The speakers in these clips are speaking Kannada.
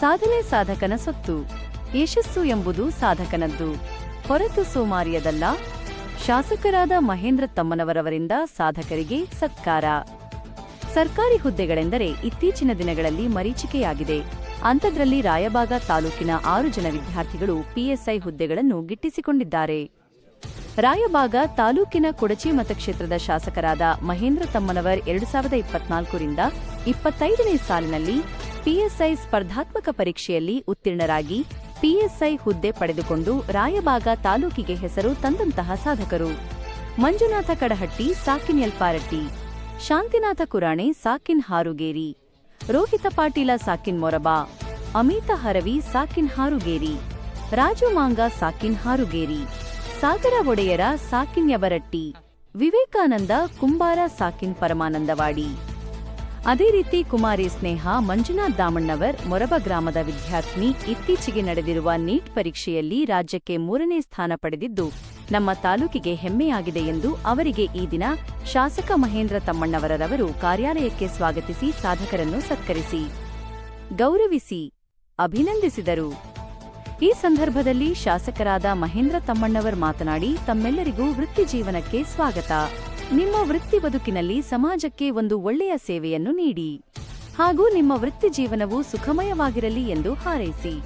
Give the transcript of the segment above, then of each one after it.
ಸಾಧನೆ ಸಾಧಕನ ಸೊತ್ತು. ಯಶಸ್ಸು ಎಂಬುದು ಸಾಧಕನದ್ದು. ಹೊರತು ಸೋಮಾರಿಯದಲ್ಲ. ಶಾಸಕರಾದ ಮಹೇಂದ್ರ ತಮ್ಮನವರವರಿಂದ ಸಾಧಕರಿಗೆ ಸತ್ಕಾರ. ಸರ್ಕಾರಿ ಹುದ್ದೆಗಳೆಂದರೆ ಇತ್ತೀಚಿನ ದಿನಗಳಲ್ಲಿ ಮರೀಚಿಕೆಯಾಗಿದೆ. ಅಂಥದ್ರಲ್ಲಿ ರಾಯಬಾಗ ತಾಲೂಕಿನ ಆರು ಜನ ವಿದ್ಯಾರ್ಥಿಗಳು ಪಿಎಸ್ಐ ಹುದ್ದೆಗಳನ್ನು ಗಿಟ್ಟಿಸಿಕೊಂಡಿದ್ದಾರೆ. ರಾಯಬಾಗ ತಾಲೂಕಿನ ಕೊಡಚಿ ಮತಕ್ಷೇತ್ರದ ಶಾಸಕರಾದ ಮಹೇಂದ್ರ ತಮ್ಮನವರ್ ಎರಡು ಸಾವಿರದ ಇಪ್ಪತ್ನಾಲ್ಕರಿಂದ ಇಪ್ಪತ್ತೈದನೇ ಸಾಲಿನಲ್ಲಿ ಪಿಎಸ್ಐ ಸ್ಪರ್ಧಾತ್ಮಕ ಪರೀಕ್ಷೆಯಲ್ಲಿ ಉತ್ತೀರ್ಣರಾಗಿ ಪಿಎಸ್ಐ ಹುದ್ದೆ ಪಡೆದುಕೊಂಡು ರಾಯಬಾಗ ತಾಲೂಕಿಗೆ ಹೆಸರು ತಂದಂತಹ ಸಾಧಕರು. ಮಂಜುನಾಥ ಕಡಹಟ್ಟಿ, ಸಾಕಿನ್ ಯಲ್ಪಾರಟ್ಟಿ ಶಾಂತಿನಾಥ ಕುರಾಣೆ, ಸಾಕಿನ್ ಹಾರುಗೇರಿ, ರೋಹಿತ ಪಾಟೀಲ, ಸಾಕಿನ್ ಮೊರಬಾ, ಅಮಿತ ಹರವಿ, ಸಾಕಿನ್ ಹಾರುಗೇರಿ, ರಾಜು ಮಾಂಗ, ಸಾಕಿನ್ ಹಾರುಗೇರಿ, ಸಾಗರ ಒಡೆಯರ, ಸಾಕಿನ್ ಯಬರಟ್ಟಿ, ವಿವೇಕಾನಂದ, ಕುಂಬಾರ, ಸಾಕಿನ್ ಪರಮಾನಂದವಾಡಿ. ಅದೇ ರೀತಿ ಕುಮಾರಿ ಸ್ನೇಹ, ಮಂಜುನಾಥ್ ದಾಮಣ್ಣವರ್, ಮೊರಬ ಗ್ರಾಮದ ವಿದ್ಯಾರ್ಥಿನಿ ಇತ್ತೀಚೆಗೆ ನಡೆದಿರುವ ನೀಟ್ ಪರೀಕ್ಷೆಯಲ್ಲಿ ರಾಜ್ಯಕ್ಕೆ ಮೂರನೇ ಸ್ಥಾನ ಪಡೆದಿದ್ದು, ನಮ್ಮ ತಾಲೂಕಿಗೆ ಹೆಮ್ಮೆಯಾಗಿದೆ ಎಂದು ಅವರಿಗೆ ಈ ದಿನ ಶಾಸಕ ಮಹೇಂದ್ರ ತಮ್ಮಣ್ಣವರರವರು ಕಾರ್ಯಾಲಯಕ್ಕೆ ಸ್ವಾಗತಿಸಿ ಸಾಧಕರನ್ನು ಸತ್ಕರಿಸಿ ಗೌರವಿಸಿ ಅಭಿನಂದಿಸಿದರು. ಈ ಸಂದರ್ಭದಲ್ಲಿ ಶಾಸಕರಾದ ಮಹೇಂದ್ರ ತಮ್ಮಣ್ಣವರ್ ಮಾತನಾಡಿ, ತಮ್ಮೆಲ್ಲರಿಗೂ ವೃತ್ತಿ ಜೀವನಕ್ಕೆ ಸ್ವಾಗತ. ನಿಮ್ಮ ವೃತ್ತಿ ಬದುಕಿನಲ್ಲಿ ಸಮಾಜಕ್ಕೆ ಒಂದು ಒಳ್ಳೆಯ ಸೇವೆಯನ್ನು ನೀಡಿ ಹಾಗೂ ನಿಮ್ಮ ವೃತ್ತಿ ಜೀವನವು ಸುಖಮಯವಾಗಿರಲಿ ಎಂದು ಹಾರೈಸಿ.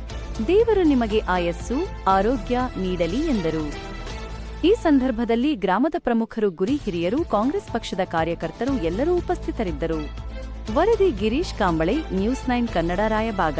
ದೇವರು ನಿಮಗೆ ಆಯಸ್ಸು, ಆರೋಗ್ಯ ನೀಡಲಿ ಎಂದರು. ಈ ಸಂದರ್ಭದಲ್ಲಿ ಗ್ರಾಮದ ಪ್ರಮುಖರು, ಗುರಿ ಹಿರಿಯರು, ಕಾಂಗ್ರೆಸ್ ಪಕ್ಷದ ಕಾರ್ಯಕರ್ತರು ಎಲ್ಲರೂ ಉಪಸ್ಥಿತರಿದ್ದರು. ವರದಿ ಗಿರೀಶ್ ಕಾಂಬಳೆ, ನ್ಯೂಸ್ ನೈನ್ ಕನ್ನಡ ರಾಯಬಾಗ